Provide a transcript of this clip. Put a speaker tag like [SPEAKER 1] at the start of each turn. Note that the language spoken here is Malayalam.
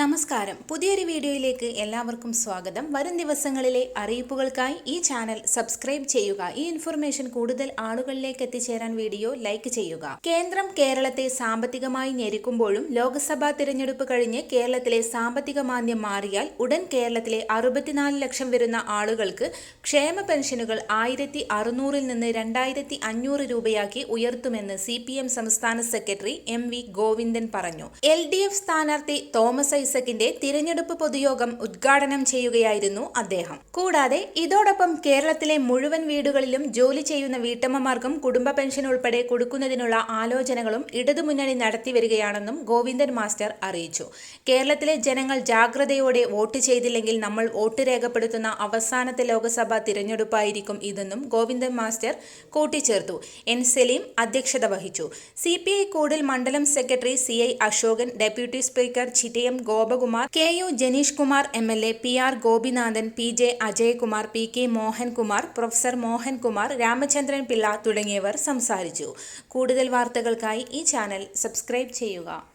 [SPEAKER 1] നമസ്കാരം. പുതിയൊരു വീഡിയോയിലേക്ക് എല്ലാവർക്കും സ്വാഗതം. വരും ദിവസങ്ങളിലെ അറിയിപ്പുകൾക്കായി ഈ ചാനൽ സബ്സ്ക്രൈബ് ചെയ്യുക. ഈ ഇൻഫർമേഷൻ കൂടുതൽ ആളുകളിലേക്ക് എത്തിച്ചേരാൻ വീഡിയോ ലൈക്ക് ചെയ്യുക. കേന്ദ്രം കേരളത്തെ സാമ്പത്തികമായി ഞെരുക്കുമ്പോഴും ലോക്സഭാ തിരഞ്ഞെടുപ്പ് കഴിഞ്ഞ് കേരളത്തിലെ സാമ്പത്തിക മാന്ദ്യം മാറിയാൽ ഉടൻ കേരളത്തിലെ അറുപത്തിനാല് ലക്ഷം വരുന്ന ആളുകൾക്ക് ക്ഷേമ പെൻഷനുകൾ ആയിരത്തി അറുന്നൂറിൽ നിന്ന് രണ്ടായിരത്തി അഞ്ഞൂറ് രൂപയാക്കി ഉയർത്തുമെന്ന് സി സംസ്ഥാന സെക്രട്ടറി എം വി ഗോവിന്ദൻ പറഞ്ഞു. എൽ സ്ഥാനാർത്ഥി തോമസ് ഐസക്കിന്റെ തിരഞ്ഞെടുപ്പ് പൊതുയോഗം ഉദ്ഘാടനം ചെയ്യുകയായിരുന്നു അദ്ദേഹം. കൂടാതെ ഇതോടൊപ്പം കേരളത്തിലെ മുഴുവൻ വീടുകളിലും ജോലി ചെയ്യുന്ന വീട്ടമ്മമാർക്കും കുടുംബ പെൻഷൻ ഉൾപ്പെടെ കൊടുക്കുന്നതിനുള്ള ആലോചനകളും ഇടതുമുന്നണി നടത്തിവരികയാണെന്നും ഗോവിന്ദൻ മാസ്റ്റർ അറിയിച്ചു. കേരളത്തിലെ ജനങ്ങൾ ജാഗ്രതയോടെ വോട്ട് ചെയ്തില്ലെങ്കിൽ നമ്മൾ വോട്ട് രേഖപ്പെടുത്തുന്ന അവസാനത്തെ ലോക്സഭാ തിരഞ്ഞെടുപ്പായിരിക്കും ഇതെന്നും ഗോവിന്ദൻ മാസ്റ്റർ കൂട്ടിച്ചേർത്തു. എൻ സലീം അധ്യക്ഷത വഹിച്ചു. സി പി ഐ കൂടൽ മണ്ഡലം secretary C I Ashokan deputy speaker Chittayam Gopakumar K U Janeesh Kumar M L A P R Gopinathan P J Ajayakumar P K Mohankumar professor Mohankumar Ramachandran Pillai തുടങ്ങിയവർ സംസാരിച്ചു. കൂടുതൽ വാർത്തകൾക്കായി ഈ ചാനൽ സബ്സ്ക്രൈബ് ചെയ്യുക.